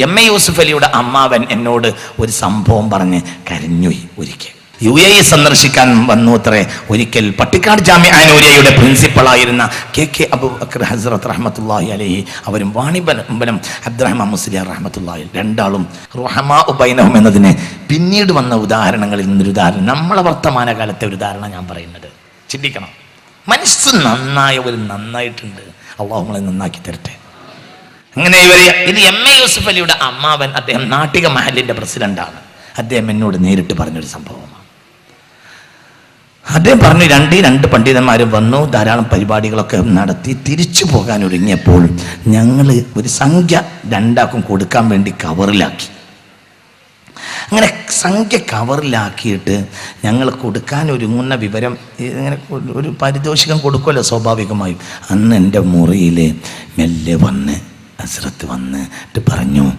M A Yusuf അലിയുടെ അമ്മാവൻ എന്നോട് ഒരു സംഭവം പറഞ്ഞ് കരഞ്ഞുയി ഒരിക്കൽ. യു എ സന്ദർശിക്കാൻ വന്നു അത്രേ ഒരിക്കൽ പട്ടിക്കാട് ജാമ്യ അനൂരിയയുടെ പ്രിൻസിപ്പളായിരുന്ന കെ കെ അബുബക്കർ ഹസ്രത്ത് റഹ്മത്തുല്ലാഹി അലഹി അവരും വാണിബലം അബ്ദുറഹ്മാൻ മുസ്ലിയാർ റഹ്മത്തുല്ലാഹി രണ്ടാളും റഹ്മാ ഉബൈനഹും എന്നതിന് പിന്നീട് വന്ന ഉദാഹരണങ്ങളിൽ നിന്നൊരു ഉദാഹരണം നമ്മളെ വർത്തമാന കാലത്തെ ഒരു ഉദാഹരണം ഞാൻ പറയുന്നത്. ചിന്തിക്കണം. മനസ്സ് നന്നായവർ നന്നായിട്ടുണ്ട്. അള്ളാഹു നമ്മളെ നന്നാക്കി തരട്ടെ. അങ്ങനെ ഇവരെ ഇത് എം എ യൂസുഫ് അലിയുടെ അമ്മാവൻ അദ്ദേഹം നാട്ടിക മഹലിന്റെ പ്രസിഡന്റാണ്. അദ്ദേഹം എന്നോട് നേരിട്ട് പറഞ്ഞൊരു സംഭവമാണ്. അദ്ദേഹം പറഞ്ഞു രണ്ട് രണ്ട് പണ്ഡിതന്മാരും വന്നു ധാരാളം പരിപാടികളൊക്കെ നടത്തി തിരിച്ചു പോകാൻ ഒരുങ്ങിയപ്പോൾ ഞങ്ങൾ ഒരു സംഖ്യ രണ്ടാക്കും കൊടുക്കാൻ വേണ്ടി കവറിലാക്കി. അങ്ങനെ സംഖ്യ കവറിലാക്കിയിട്ട് ഞങ്ങൾ കൊടുക്കാൻ ഒരുങ്ങുന്ന വിവരം ഇങ്ങനെ ഒരു- പാരിതോഷികം കൊടുക്കുമല്ലോ സ്വാഭാവികമായും. അന്ന് എന്റെ മുറിയിൽ മെല്ലെ വന്ന് അസ്രത്ത് വന്നിട്ട് പറഞ്ഞു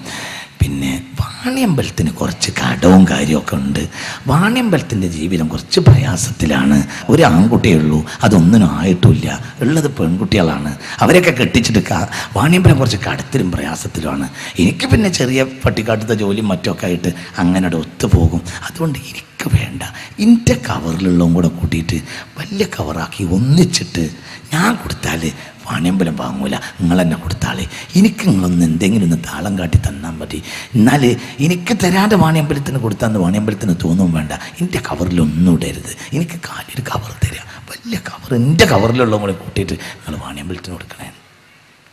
പിന്നെ വാണിയമ്പലത്തിന് കുറച്ച് കടവും കാര്യമൊക്കെ ഉണ്ട്. വാണിയമ്പലത്തിന്റെ ജീവിതം കുറച്ച് പ്രയാസത്തിലാണ്. ഒരു ആൺകുട്ടിയേ ഉള്ളൂ അതൊന്നിനും ആയിട്ടില്ല. ഉള്ളത് പെൺകുട്ടികളാണ്. അവരെയൊക്കെ കെട്ടിച്ചിട്ട് വാണിയമ്പലം കുറച്ച് കടത്തിലും പ്രയാസത്തിലുമാണ്. എനിക്ക് പിന്നെ ചെറിയ പട്ടിക്കാട്ടത്തെ ജോലിയും മറ്റൊക്കെ ആയിട്ട് അങ്ങനെ ഒത്തുപോകും. അതുകൊണ്ട് എനിക്ക് വേണ്ട. എന്റെ കവറിലുള്ളതും കൂടെ കൂട്ടിയിട്ട് വലിയ കവറാക്കി ഒന്നിച്ചിട്ട് ഞാൻ കൊടുത്താൽ വാണിയമ്പലം വാങ്ങൂല. നിങ്ങൾ എന്നെ കൊടുത്താളേ. എനിക്ക് നിങ്ങളൊന്ന് എന്തെങ്കിലും ഒന്ന് താളം കാട്ടി തന്നാൽ മതി. എന്നാൽ എനിക്ക് തരാതെ വാണിയമ്പലത്തിന് കൊടുത്താന്ന് വാണിയമ്പലത്തിന് തോന്നും വേണ്ട. എന്റെ കവറിലൊന്നും ഇടരുത്. എനിക്ക് കാലൊരു കവർ തരാം. വലിയ കവർ എന്റെ കവറിലുള്ള കൂടെ കൂട്ടിയിട്ട് നിങ്ങൾ വാണിയമ്പലത്തിന് കൊടുക്കണേ.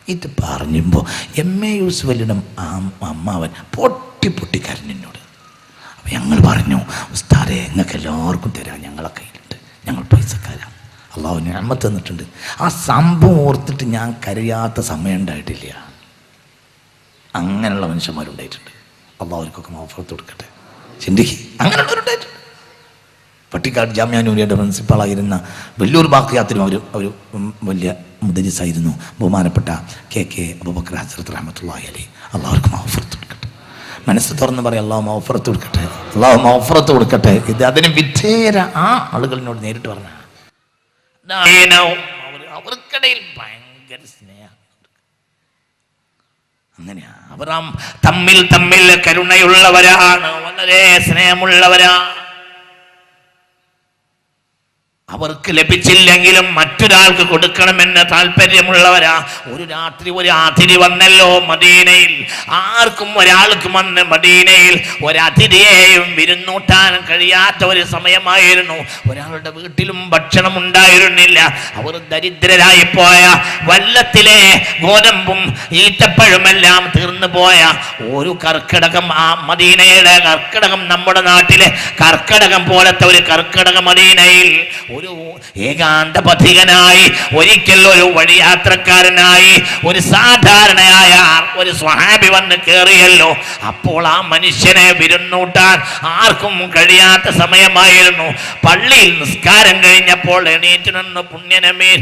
ഇത് പറയുമ്പോൾ എം. എ. യൂസുഫലിയുടെ അമ്മാവൻ പൊട്ടി പൊട്ടി കരഞ്ഞെന്നോട് അപ്പം ഞങ്ങൾ പറഞ്ഞു ഉസ്താരെ നിങ്ങൾക്ക് എല്ലാവർക്കും തരാം. ഞങ്ങളെ കയ്യിലുണ്ട്. ഞങ്ങൾ പൈസക്കാരാണ് അള്ളാഹു ഞാമത്ത് തന്നിട്ടുണ്ട്. ആ സംഭവം ഓർത്തിട്ട് ഞാൻ കരയാത്ത സമയം ഉണ്ടായിട്ടില്ല. അങ്ങനെയുള്ള മനുഷ്യന്മാരുണ്ടായിട്ടുണ്ട്. അള്ളാഹു അവർക്കൊക്കെ കൊടുക്കട്ടെ. ചിന്തിക്ക് അങ്ങനെയുള്ളവരുണ്ടായിട്ടുണ്ട്. പട്ടിക്കാട് ജാമ്യാനൂരിയുടെ പ്രിൻസിപ്പാളായിരുന്ന വലിയൊരു ബാക്കിയാത്തിനും അവർ അവർ വലിയ മുദരിസായിരുന്നു. ബഹുമാനപ്പെട്ട കെ കെ അബുബക്കർ ഹസരത്ത് റഹമത്തുള്ളി അലി. അള്ളാഹർക്ക് മാഫറത്ത് കൊടുക്കട്ടെ. മനസ്സ് തുറന്ന് പറയും അള്ളാഹു മാഫറത്ത് കൊടുക്കട്ടെ. അള്ളാഹു മാഫറത്ത് കൊടുക്കട്ടെ. ഇത് അതിന് വിധേയര ആ ആളുകളിനോട് നേരിട്ട് അവർക്കിടയിൽ ഭയങ്കര സ്നേഹം. അങ്ങനെയാ അവർ തമ്മിൽ തമ്മിൽ കരുണയുള്ളവരാണ് വളരെ സ്നേഹമുള്ളവരാണ്. അവർക്ക് ലഭിച്ചില്ലെങ്കിലും മറ്റൊരാൾക്ക് കൊടുക്കണമെന്ന് താല്പര്യമുള്ളവരാ. ഒരു രാത്രി ഒരു അതിഥി വന്നല്ലോ മദീനയിൽ. ആർക്കും ഒരാൾക്കും വന്ന് മദീനയിൽ ഒരതിഥിയെയും വിരുന്നൂട്ടാൻ കഴിയാത്ത ഒരു സമയമായിരുന്നു. ഒരാളുടെ വീട്ടിലും ഭക്ഷണം ഉണ്ടായിരുന്നില്ല. അവർ ദരിദ്രരായി പോയ വല്ലത്തിലെ ഗോതമ്പും ഈറ്റപ്പഴുമെല്ലാം തീർന്നു പോയ ഒരു കർക്കിടകം ആ മദീനയുടെ കർക്കിടകം നമ്മുടെ നാട്ടിലെ കർക്കിടകം പോലത്തെ ഒരു കർക്കിടക മദീനയിൽ ഒരു ഏകാന്ത പഥികനായി ഒരിക്കൽ ഒരു വഴിയാത്രക്കാരനായി ഒരു സാധാരണയായ ഒരു സ്വഹാബി വന്ന് കയറിയല്ലോ അപ്പോൾ ആ മനുഷ്യനെ വിരുന്നൂട്ടാൻ ആർക്കും കഴിയാത്ത സമയമായിരുന്നു. പള്ളിയിൽ നിസ്കാരം കഴിഞ്ഞപ്പോൾ എണീറ്റ് നിന്ന് പുണ്യനമേ.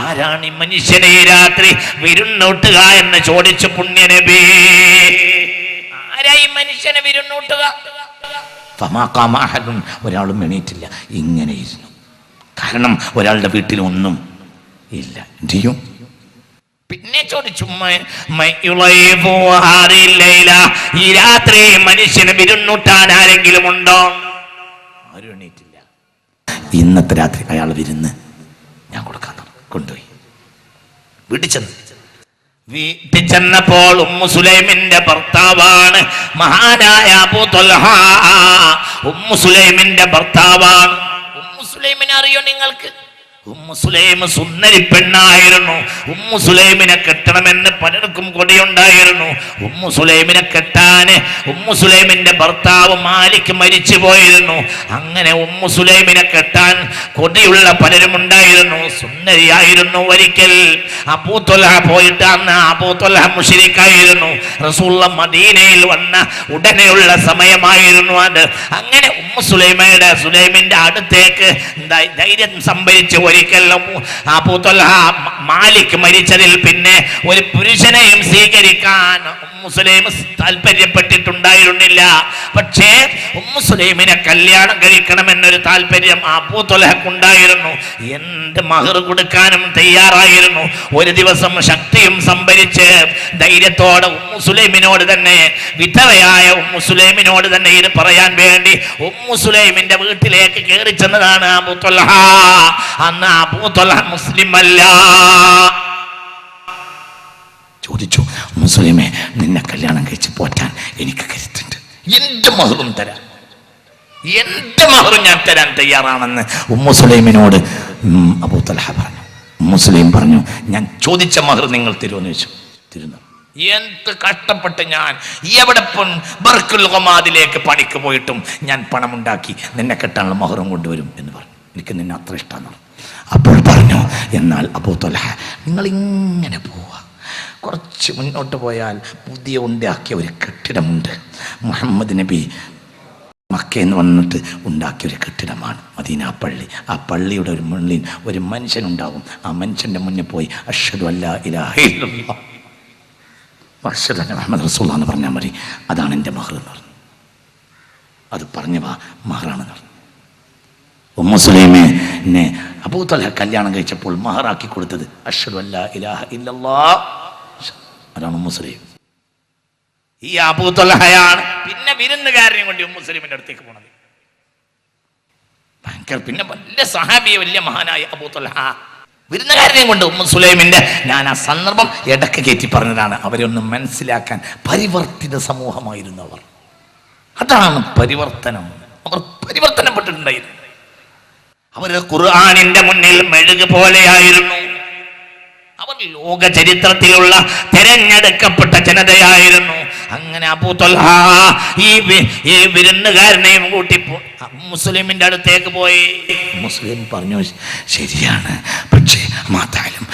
ആരാണ് ഈ മനുഷ്യനെ രാത്രി വിരുന്നൂട്ടുക എന്ന് ചോദിച്ചു പുണ്യനബി? ആരായി മനുഷ്യനെ വിരുന്നൂട്ടുക? ഫമാക്കാമ അഹദുൻ. ഒരാളും എണീറ്റില്ല. ഇങ്ങനെ ഇരുന്നു. കാരണം ഒരാളുടെ വീട്ടിലൊന്നും ഇല്ല. ചെയ്യും? പിന്നെ ചോദിച്ചു. ഈ രാത്രി മനുഷ്യന് വിരുന്നൂട്ടാൻ ആരെങ്കിലും ഉണ്ടോ? ആരും എണീറ്റില്ല. ഇന്നത്തെ രാത്രി അയാൾ വിരുന്ന് ഞാൻ കൊടുക്കാൻ. കൊണ്ടുപോയി. വീട്ടിൽ ചെന്ന്. വീട്ടിൽ ചെന്നപ്പോൾ ഉമ്മു സുലൈമിന്റെ ഭർത്താവാണ്. മഹാനായ അബൂ ത്വൽഹ ഉമ്മു സുലൈമിന്റെ ഭർത്താവാണ്. ഉമ്മു സുലൈമിനെ അറിയോ നിങ്ങൾക്ക്? ഉമ്മു സുലൈമ സുന്ദരി പെണ്ണായിരുന്നു. ഉമ്മു സുലൈമിനെ കെട്ടണമെന്ന് പലർക്കും കൊടിയുണ്ടായിരുന്നു. ഉമ്മു സുലൈമിനെ കെട്ടാന് ഉമ്മു സുലൈമിന്റെ ഭർത്താവ് മാലിക് മരിച്ചു പോയിരുന്നു അങ്ങനെ ഉമ്മു സുലൈമിനെ കെട്ടാൻ കൊടിയുള്ള പലരും ഉണ്ടായിരുന്നു. സുന്ദരിയായിരുന്നു ഒരിക്കൽ. അബൂത്തൊല പോയിട്ട് അന്ന് അബൂത്തൊല മുഷിരിക്കായിരുന്നു. റസൂള്ള മദീനയിൽ വന്ന ഉടനെയുള്ള സമയമായിരുന്നു അത്. അങ്ങനെ ഉമ്മു സുലൈമയുടെ സുലൈമിന്റെ അടുത്തേക്ക് ധൈര്യം സംഭരിച്ച് ഒരിക്കൽ മാലിക് മരിച്ചതിൽ പിന്നെ ഒരു പുരുഷനെയും സ്വീകരിക്കാൻ ഉമ്മുസുലൈം താല്പര്യപ്പെട്ടിട്ടുണ്ടായിരുന്നില്ല. പക്ഷേ ഉമ്മുസുലൈമിനെ കല്യാണം കഴിക്കണമെന്നൊരു താല്പര്യം അബൂ തൊലഹക്കുണ്ടായിരുന്നു. എന്ത് മഹർ കൊടുക്കാനും തയ്യാറായിരുന്നു. ഒരു ദിവസം ശക്തിയും സംഭരിച്ച് ധൈര്യത്തോടെ ഉമ്മുസുലൈമിനോട് തന്നെ വിധവയായ ഉമ്മുസുലൈമിനോട് തന്നെ ഇത് പറയാൻ വേണ്ടി ഉമ്മുസുലൈമിന്റെ വീട്ടിലേക്ക് കയറി ചെന്നതാണ് അബൂ തൊലഹ. അന്ന് അബൂ തൊലഹ മുസ്ലിം അല്ല മുസ്ലിമെ നിന്നെ കല്യാണം കഴിച്ച് പോറ്റാൻ എനിക്ക് കരുത്തുണ്ട്. എന്റെ മഹറും തരാം. എന്റെ മഹറും ഞാൻ തരാൻ തയ്യാറാണെന്ന് ഉമ്മു സുലൈമിനോട് അബൂ തലഹ പറഞ്ഞു. മുസ്ലിം പറഞ്ഞു ഞാൻ ചോദിച്ച മഹർ നിങ്ങൾ തരുമെന്ന് വെച്ചു തിരുന്നു. എന്ത് കഷ്ടപ്പെട്ട് ഞാൻ എവിടെ ബർക്കുൽ ഗമാദിലേക്ക് പണിക്ക് പോയിട്ടും ഞാൻ പണമുണ്ടാക്കി നിന്നെ കെട്ടാനുള്ള മഹറും കൊണ്ടുവരും എന്ന് പറഞ്ഞു. എനിക്ക് നിന്നെ അത്ര ഇഷ്ടമാണ് അപ്പോൾ പറഞ്ഞു എന്നാൽ അബൂ തലഹ നിങ്ങൾ ഇങ്ങനെ പോവുക കുറച്ച് മുന്നോട്ട് പോയാൽ പുതിയ ഉണ്ടാക്കിയ ഒരു കെട്ടിടമുണ്ട്. മുഹമ്മദ് നബി മക്കയെന്ന് വന്നിട്ട് ഉണ്ടാക്കിയ ഒരു കെട്ടിടമാണ് മദീന പള്ളി. ആ പള്ളിയുടെ ഒരു മുള്ളിൽ ഒരു മനുഷ്യനുണ്ടാവും ആ മനുഷ്യന്റെ മുന്നിൽ പോയി അഷദ് അല്ല ഇലാഹ ഇല്ലല്ലാഹ്. അഷ്ഹദു അന്ന മുഹമ്മദ് റസൂൽ എന്ന് പറഞ്ഞാൽ മതി. അതാണ് എന്റെ മഹർ എന്ന് പറഞ്ഞു. അത് പറഞ്ഞു വാ മഹറാണെന്ന് പറഞ്ഞു. ഉമ്മുസുലൈമിനെ അബൂത്തല കല്യാണം കഴിച്ചപ്പോൾ മഹറാക്കി കൊടുത്തത് അഷ്ഹദു അല്ല ഇലാഹ ഇല്ലല്ലാഹ് അതാണ് മുസ്ലിം? ഈ അബൂത്തലഹയാണ് പിന്നെ വിരുന്നുകാരനെ കൊണ്ട് മുസ്ലിമിന്റെ അടുത്തേക്ക് പോണത്. ഭയങ്കര പിന്നെ വലിയ സഹാബിയെ വലിയ മഹാനായ അബൂത്തലഹ വിരുന്നുകാരനെയും കൊണ്ട് ഉമ്മ സുലൈമിന്റെ ഞാൻ ആ സന്ദർഭം ഇടയ്ക്ക് കയറ്റി പറഞ്ഞതാണ്. അവരെ ഒന്ന് മനസ്സിലാക്കാൻ പരിവർത്തിത സമൂഹമായിരുന്നു അവർ അതാണ് പരിവർത്തനം. അവർ പരിവർത്തനപ്പെട്ടിട്ടുണ്ടായിരുന്നു. അവർ ഖുർആാനിന്റെ മുന്നിൽ മെഴുക് പോലെയായിരുന്നു. അവർ ലോക ചരിത്രത്തിലുള്ള തെരഞ്ഞെടുക്കപ്പെട്ട ജനതയായിരുന്നു. അങ്ങനെ അബൂ തൊൽഹ ഈ ഈ വിരുന്നുകാരനെയും കൂട്ടി മുസ്ലിമിന്റെ അടുത്തേക്ക് പോയി. മുസ്ലിം പറഞ്ഞു ശരിയാണ്. പക്ഷേ മാതാലും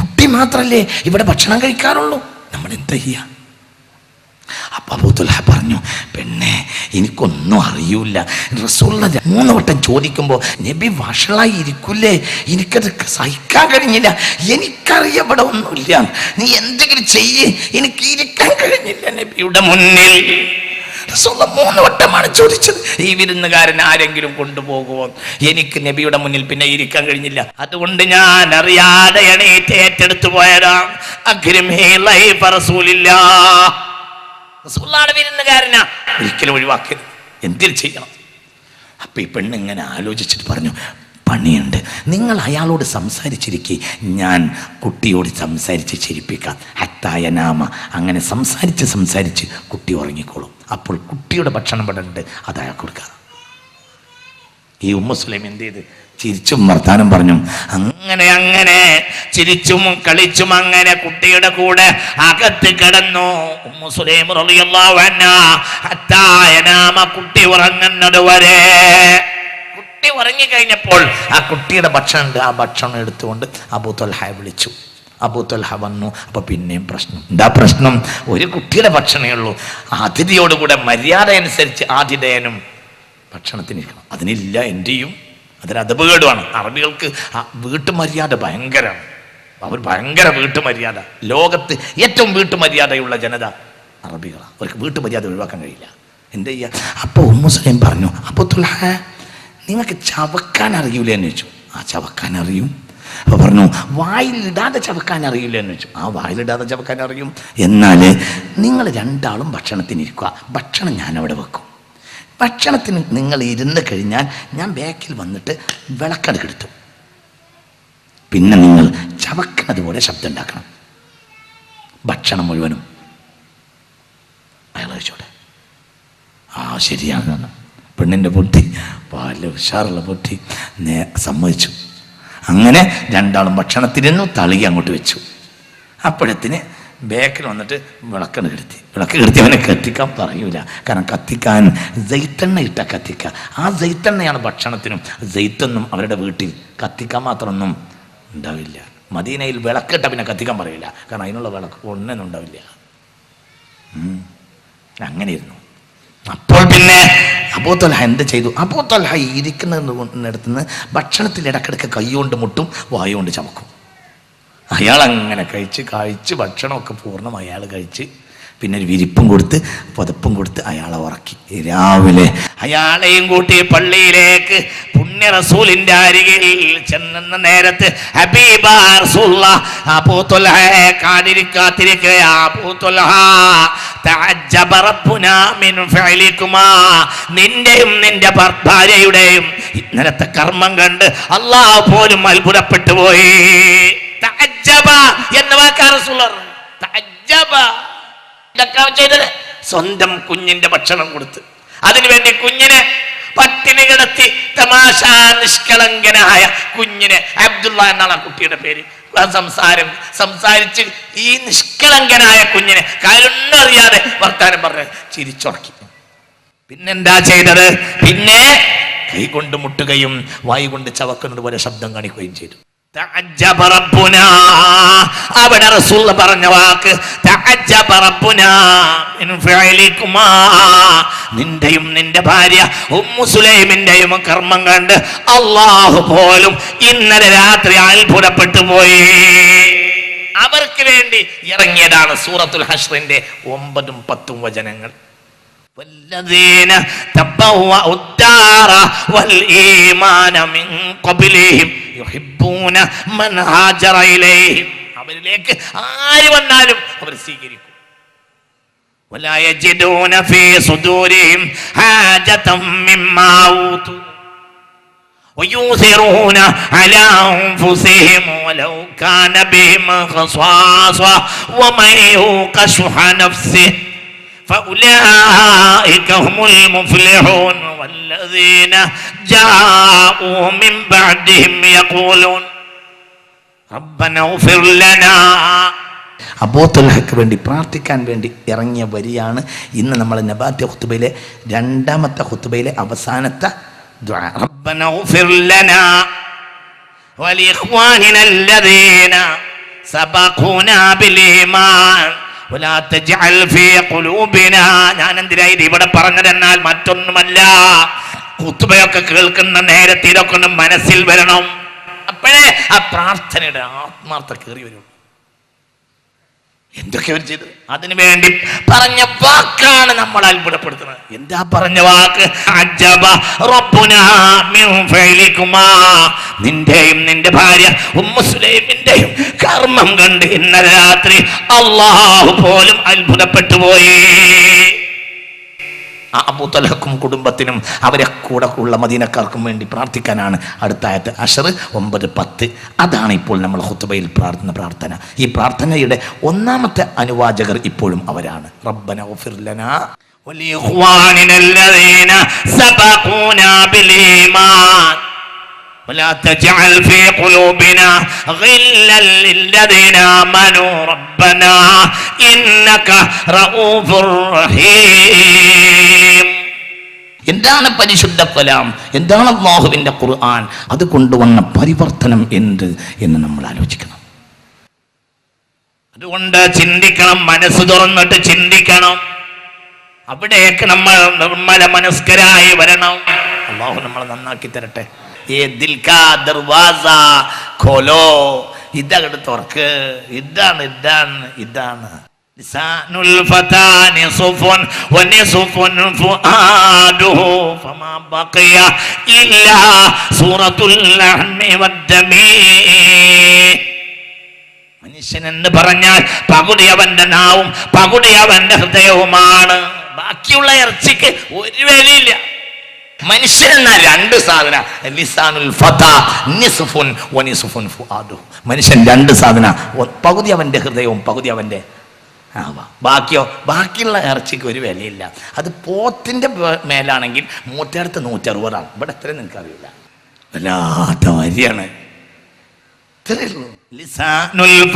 കുട്ടി മാത്രല്ലേ ഇവിടെ ഭക്ഷണം കഴിക്കാറുള്ളൂ? നമ്മൾ എന്താ ചെയ്യാ? അപ്പൊ അബൂത്തുൽഹ പറഞ്ഞു പെണ്ണെ എനിക്കൊന്നും അറിയൂല റസൂള്ള മൂന്ന് വട്ടം ചോദിക്കുമ്പോൾ നബി വഷളായി ഇരിക്കൂലേ? എനിക്കത് സഹിക്കാൻ കഴിഞ്ഞില്ല. എനിക്കറിയപ്പെടെ ഒന്നുമില്ല. നീ എന്തെങ്കിലും ചെയ്യ്. എനിക്ക് ഇരിക്കാൻ കഴിഞ്ഞില്ല നബിയുടെ മുന്നിൽ. റസൂള്ള മൂന്ന് വട്ടമാണ് ചോദിച്ചത്. ഈ വിരുന്നുകാരൻ ആരെങ്കിലും കൊണ്ടുപോകുമോ എനിക്ക് നബിയുടെ മുന്നിൽ പിന്നെ ഇരിക്കാൻ കഴിഞ്ഞില്ല. അതുകൊണ്ട് ഞാൻ അറിയാതെ എണീറ്റ് ഏറ്റെടുത്തു പോയതാ. അഗ്രിമേ ലൈഫ റസൂലില്ലാ. റസൂലുള്ളാഹിയുടെ വിരുന്നുകാരനാ. ഒരിക്കലും ഒഴിവാക്കരുത്. എന്തിൽ ചെയ്യണം? അപ്പൊ ഈ പെണ്ണ് ഇങ്ങനെ ആലോചിച്ചിട്ട് പറഞ്ഞു പണിയുണ്ട്. നിങ്ങൾ അയാളോട് സംസാരിച്ചിരിക്കെ. ഞാൻ കുട്ടിയോട് സംസാരിച്ച് ചിരിപ്പിക്കാം. ഹത്തായ നാമ. അങ്ങനെ സംസാരിച്ച് സംസാരിച്ച് കുട്ടി ഉറങ്ങിക്കോളും. അപ്പോൾ കുട്ടിയുടെ ഭക്ഷണം പെടേണ്ടത് അത് അയാൾ കൊടുക്കുക ഈ ഉമ്മുസ്ലിം സുലൈം എന്ത് ചെയ്ത്? ചിരിച്ചും വർത്താനം പറഞ്ഞു അങ്ങനെ അങ്ങനെ ചിരിച്ചും കളിച്ചും അങ്ങനെ കുട്ടിയുടെ കൂടെ അകത്ത് കിടന്നു. മുസ്ലിം കുട്ടി ഉറങ്ങുന്നത് വരെ. കുട്ടി ഉറങ്ങിക്കഴിഞ്ഞപ്പോൾ ആ കുട്ടിയുടെ ഭക്ഷണം ആ ഭക്ഷണം എടുത്തുകൊണ്ട് അബൂ വിളിച്ചു. അബൂ തൊൽഹ വന്നു. അപ്പൊ പിന്നെയും പ്രശ്നം. എന്താ പ്രശ്നം? ഒരു കുട്ടിയുടെ ഭക്ഷണമേ ഉള്ളൂ. അതിഥിയോടുകൂടെ മര്യാദ അനുസരിച്ച് ആതിഥേയനും ഭക്ഷണത്തിനിരിക്കണം. അതിനില്ല എന്റെയും അതിന് അതപകേടുമാണ് അറബികൾക്ക് ആ വീട്ടുമര്യാദ ഭയങ്കരമാണ്. അവർ ഭയങ്കര വീട്ടുമര്യാദ. ലോകത്ത് ഏറ്റവും വീട്ടുമര്യാദയുള്ള ജനത അറബികളാണ് അവർക്ക് വീട്ടുമര്യാദ ഒഴിവാക്കാൻ കഴിയില്ല. എന്ത് ചെയ്യുക അപ്പോൾ ഉമ്മുസ്ലിം പറഞ്ഞു അപ്പോൾ തുൽഹ നിങ്ങൾക്ക് ചവക്കാൻ അറിയൂലേ? എന്ന് വെച്ചു ആ ചവക്കാൻ അറിയും. അപ്പോൾ പറഞ്ഞു വായിലിടാതെ ചവക്കാൻ അറിയില്ല എന്ന് വെച്ചു ആ വായിലിടാതെ ചവക്കാൻ അറിയും. എന്നാൽ നിങ്ങൾ രണ്ടാളും ഭക്ഷണത്തിനിരിക്കുക. ഭക്ഷണം ഞാൻ അവിടെ വെക്കും. ഭക്ഷണത്തിന് നിങ്ങൾ ഇരുന്ന് കഴിഞ്ഞാൽ ഞാൻ ബാക്കിൽ വന്നിട്ട് വിളക്കട് കെടുത്തു. പിന്നെ നിങ്ങൾ ചവക്കണത് പോലെ ശബ്ദം ഉണ്ടാക്കണം. ഭക്ഷണം മുഴുവനും അയാൾ ചോടെ ആ ശരിയാണ്. പെണ്ണിന്റെ ബുദ്ധി പാൽ ഉഷാറുള്ള ബുദ്ധി നേ സമ്മതിച്ചു. അങ്ങനെ രണ്ടാളും ഭക്ഷണത്തിരുന്നു തളി അങ്ങോട്ട് വെച്ചു. അപ്പോഴത്തിന് ബേക്കിൽ വന്നിട്ട് വിളക്കണ് കെടുത്തി. വിളക്ക് കെടുത്തി അവനെ കത്തിക്കാൻ പറയൂല. കാരണം കത്തിക്കാൻ ജൈത്തെണ്ണ ഇട്ട കത്തിക്ക. ആ ജൈത്തെണ്ണയാണ് ഭക്ഷണത്തിനും ജൈത്തൊന്നും അവരുടെ വീട്ടിൽ കത്തിക്കാൻ മാത്രമൊന്നും ഉണ്ടാവില്ല. മദീനയിൽ വിളക്കിട്ട പിന്നെ കത്തിക്കാൻ പറയില്ല കാരണം അതിനുള്ള വിളക്ക് ഒന്നും ഉണ്ടാവില്ല. അങ്ങനെ അങ്ങനെയിരുന്നു അപ്പോൾ പിന്നെ അബൂത്തൊൽഹ എന്ത് ചെയ്തു? അബൂത്തൊൽഹ ഇരിക്കുന്നിടത്തുനിന്ന് ഭക്ഷണത്തിൽ ഇടക്കിടക്ക് കൈ കൊണ്ട് മുട്ടും വായു കൊണ്ട് ചമക്കും. അയാൾ അങ്ങനെ കഴിച്ച് കഴിച്ച് ഭക്ഷണമൊക്കെ പൂർണം അയാൾ കഴിച്ച് പിന്നെ ഒരു വിരിപ്പും കൊടുത്ത് പുതപ്പും കൊടുത്ത് അയാളെ ഉറക്കി. രാവിലെ അയാളെയും കൂട്ടി പള്ളിയിലേക്ക് പുണ്യ റസൂലിന്റെ അരികിൽ ചെന്നെന്ന നേരത്ത് നിന്റെയും നിന്റെ ഭാര്യയുടെയും ഇന്നലത്തെ കർമ്മം കണ്ട് അള്ളാഹ് പോലും അത്ഭുതപ്പെട്ടു പോയി. എന്ന വാക്കാ സ്വന്തം കുഞ്ഞിന്റെ ഭക്ഷണം കൊടുത്ത്. അതിനുവേണ്ടി കുഞ്ഞിനെ പട്ടിണി കിടത്തി തമാശാ നിഷ്കളങ്കനായ കുഞ്ഞിനെ അബ്ദുള്ള എന്നാണ് ആ കുട്ടിയുടെ പേര്. സംസാരം സംസാരിച്ച് ഈ നിഷ്കളങ്കനായ കുഞ്ഞിനെ കാര്യമൊന്നറിയാതെ വർത്താനം പറഞ്ഞ് ചിരിച്ചുറക്കി. പിന്നെന്താ ചെയ്തത്? പിന്നെ കൈ കൊണ്ട് മുട്ടുകയും വായി കൊണ്ട് ചവക്കുന്നത് പോലെ ശബ്ദം കാണിക്കുകയും ചെയ്തു. അവിടെ റസൂൽ പറഞ്ഞ വാക്ക്. നിന്റെയും നിന്റെ ഭാര്യ ഉമ്മു സുലൈമിന്റെയും കർമ്മം കണ്ട് അള്ളാഹു പോലും ഇന്നലെ രാത്രി അത്ഭുതപ്പെട്ടു പോയി. അവർക്ക് വേണ്ടി ഇറങ്ങിയതാണ് സൂറത്തുൽ ഹഷ്റിന്റെ ഒമ്പതും പത്തും വചനങ്ങൾ. والذين تبوأوا الدار والإيمان من قبلهم يحبون من هاجر إليهم അവരിലേക്ക് ആര് വന്നാലും അവർ സ്വീകരിക്കും ولا يجدون في صدورهم حاجة مما أوتوا ويؤثرون على أنفسهم ولو كان بهم خصاصة ومن يوق شح نفسه فأولئك هم المفلحون والذين جاءوا من بعدهم يقولون ربنا اغفر لنا അബോത്തുൽഹയ്ക്ക് വേണ്ടി പ്രാർത്ഥിക്കാൻ വേണ്ടി ഇറങ്ങിയ വരിയാണ് ഇന്ന് നമ്മൾ നബാത്യ ഹുത്തുബയിലെ രണ്ടാമത്തെ ഹുത്തുബയിലെ അവസാനത്തെ ദുആ. ربنا اغفر لنا ولإخواننا الذين سبقونا بالإيمان ഞാൻ എന്തിനായി ഇവിടെ പറഞ്ഞതെന്നാൽ മറ്റൊന്നുമല്ല. കുത്തുബയൊക്കെ കേൾക്കുന്ന നേരത്തെ ഇതൊക്കെ മനസ്സിൽ വരണം. അപ്പോഴേ ആ പ്രാർത്ഥനയുടെ ആത്മാർത്ഥ കയറി വരുള്ളൂ എന്തൊക്കെ അവർ ചെയ്തത് അതിനു വേണ്ടി പറഞ്ഞ വാക്കാണ് നമ്മൾ അത്ഭുതപ്പെടുത്തുന്നത്. എന്താ പറഞ്ഞ വാക്ക്? അജബ. നിന്റെയും നിന്റെ ഭാര്യ ഉമ്മുസ്ലൈമിന്റെയും കർമ്മം കണ്ട് ഇന്നലെ രാത്രി അള്ളാഹു പോലും അത്ഭുതപ്പെട്ടു പോയി. ആ അബൂത്തലഹക്കും കുടുംബത്തിനും അവരെ കൂടെ ഉള്ള മദീനക്കാർക്കും വേണ്ടി പ്രാർത്ഥിക്കാനാണ് അടുത്ത ആയത്ത് അഷർ ഒമ്പത് പത്ത് അതാണ് ഇപ്പോൾ നമ്മൾ ഹുത്തുബയിൽ പ്രാർത്ഥന പ്രാർത്ഥന ഈ പ്രാർത്ഥനയുടെ ഒന്നാമത്തെ അനുവാചകർ ഇപ്പോഴും അവരാണ് റബ്ബന ഗഫിർ ലനാ ولإخواننا الذين سبقونا بالإيمان ولا تجعل في قلوبنا غلا للذين آمنوا ربنا إنك رؤوف رحيم എന്താണ് പരിശുദ്ധ കലാം? എന്താണ് അള്ളാഹുവിന്റെ ഖുർആൻ? അത് കൊണ്ടുവന്ന പരിവർത്തനം എന്ത് എന്ന് നമ്മൾ ആലോചിക്കണം. അതുകൊണ്ട് ചിന്തിക്കണം മനസ്സ് തുറന്നിട്ട് ചിന്തിക്കണം. അവിടേക്ക് നമ്മൾ നിർമ്മല മനസ്കരായി വരണം. അള്ളാഹു നമ്മളെ നന്നാക്കി തരട്ടെ. ഏ ഖോലോ. ഇതങ്ങട് തുറക്ക്. ഇതാണ് ഇതാണ് ഇതാണ്. لسان الفتى نصف ونصف فؤاده فما بقي إلا سورة اللحم والدم മനുഷ്യൻ എന്ന് പറഞ്ഞാൽ പകുതി അവന്റെ നാവും പകുതി അവന്റെ ഹൃദയവുമാണ് ബാക്കിയുള്ള ഇറച്ചിക്ക് ഒരു വിലയില്ല മനുഷ്യൻ എന്ന രണ്ട് സാധന ലിസാനുൽ ഫത നിസുഫുൻ വനിസുഫുൻ ഫുആദു മനുഷ്യൻ രണ്ട് സാധന ഒ- പകുതി അവന്റെ ഹൃദയവും പകുതി അവന്റെ ആവാ. ബാക്കിയോ? ബാക്കിയുള്ള ഇറച്ചിക്ക് ഒരു വിലയില്ല. അത് പോത്തിന്റെ മേലാണെങ്കിൽ മൂറ്റടുത്ത് നൂറ്ററുപതാണ്. ഇവിടെ എത്ര നിങ്ങൾക്ക് അറിയില്ല വല്ലാത്ത വരിയാണ്. ഇത്രയേ ലിസാനുൽ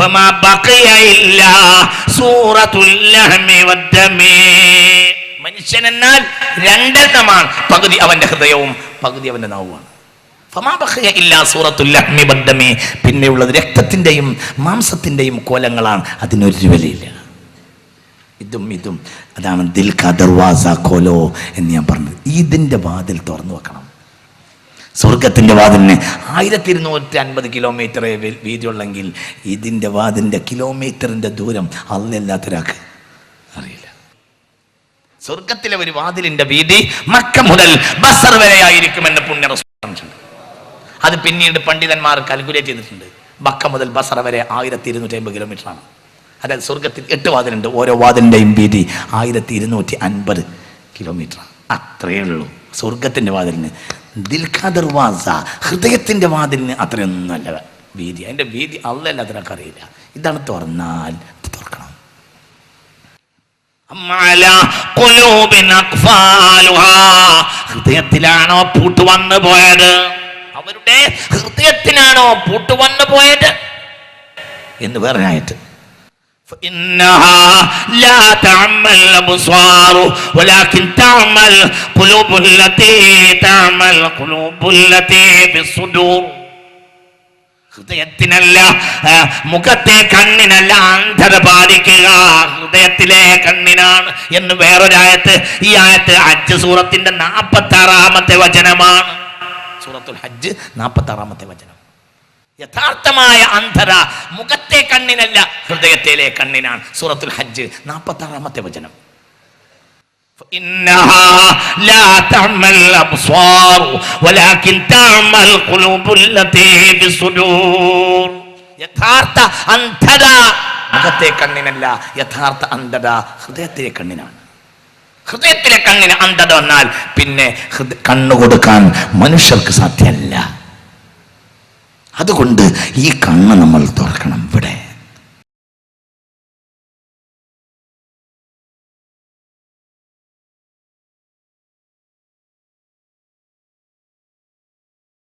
ഫമാ സൂറത്തുൽ വദ്ദമി മനുഷ്യൻ എന്നാൽ രണ്ടെണ്ണമാണ്. പകുതി അവന്റെ ഹൃദയവും പകുതി അവന്റെ നാവുമാണ്. പിന്നെയുള്ളത് രക്തത്തിന്റെയും മാംസത്തിന്റെയും കോലങ്ങളാണ്. അതിനൊരു വിലയില്ല. ഇതും ഇതും. അതാണ് ദിൽ ക ദർവാസ കോലോ എന്ന് ഞാൻ പറഞ്ഞത്. ഇതിന്റെ വാതിൽ തുറന്നു വെക്കണം. സ്വർഗത്തിന്റെ വാതിലിന് ആയിരത്തി ഇരുന്നൂറ്റി അൻപത് കിലോമീറ്റർ വീതിയുള്ളെങ്കിൽ ഇതിന്റെ വാതിലിന്റെ കിലോമീറ്ററിന്റെ ദൂരം അല്ലല്ലാത്തൊരാൾക്ക് അറിയില്ല. സ്വർഗത്തിലെ ഒരു വാതിലിന്റെ വീതി മക്ക മുതൽ ബസർ വരെയായിരിക്കുമെന്ന് പുണ്യ അത് പിന്നീട് പണ്ഡിതന്മാർ കാൽക്കുലേറ്റ് ചെയ്തിട്ടുണ്ട്. ബക്ക മുതൽ ബസറ വരെ ആയിരത്തി ഇരുന്നൂറ്റി അമ്പത് കിലോമീറ്റർ ആണ് അതായത് സ്വർഗത്തിൽ എട്ട് വാതിലുണ്ട് ഓരോ വാതിലിന്റെയും വീതി ആയിരത്തി ഇരുന്നൂറ്റി അൻപത് കിലോമീറ്റർ അത്രയേ ഉള്ളൂ. സ്വർഗത്തിന്റെ വാതിലിന് ദിൽഖാദർ വാസ ഹൃദയത്തിന്റെ വാതിലിന് അത്രയൊന്നുമല്ല വീതി. അതിന്റെ വീതി അല്ലല്ല അതിനൊക്കെ അറിയില്ല ഇതാണ് തുറന്നാൽ തുറക്കണം. ഹൃദയത്തിലാണോ പൂട്ട് വന്നു പോയത് അവരുടെ ഹൃദയത്തിനാണോ പൂട്ട് വന്നു പോയത് എന്ന് പറഞ്ഞായിട്ട് فإنها لا تعمى الأبصار ولكن تعمى القلوب التي تعمى القلوب التي في الصدور ഹൃദയത്തിനല്ല ആ, മുഖത്തെ കണ്ണിനല്ല അന്ധത ബാധിക്കുക ഹൃദയത്തിലെ കണ്ണിനാണ് എന്ന് വേറൊരായത്ത് ഈ ആയത്ത് ഹജ്ജ് സൂറത്തിന്റെ നാൽപ്പത്തി ആറാമത്തെ വചനമാണ് സൂറത്തുൽ ഹജ്ജ് നാൽപ്പത്തി ആറാമത്തെ വചനം യഥാർത്ഥമായ അന്ധത മുഖത്തെ കണ്ണിനല്ല ഹൃദയത്തിലെ കണ്ണിനാണ് സൂറത്തുൽ ഹജ്ജ് നാൽപ്പത്തി ആറാമത്തെ വചനം إنها لا تعمى الأبصار ولكن تعمى القلوب التي في الصدور യഥാർത്ഥ അന്ധത മുഖത്തെ കണ്ണിനല്ല യഥാർത്ഥ അന്ധത ഹൃദയത്തിലെ കണ്ണിനാണ് ഹൃദയത്തിലെ കണ്ണിന് അന്ധത വന്നാൽ പിന്നെ കണ്ണുകൊടുക്കാൻ കണ്ണു കൊടുക്കാൻ മനുഷ്യർക്ക് സാധ്യമല്ല. അതുകൊണ്ട് ഈ കണ്ണ് നമ്മൾ തുറക്കണം ഇവിടെ.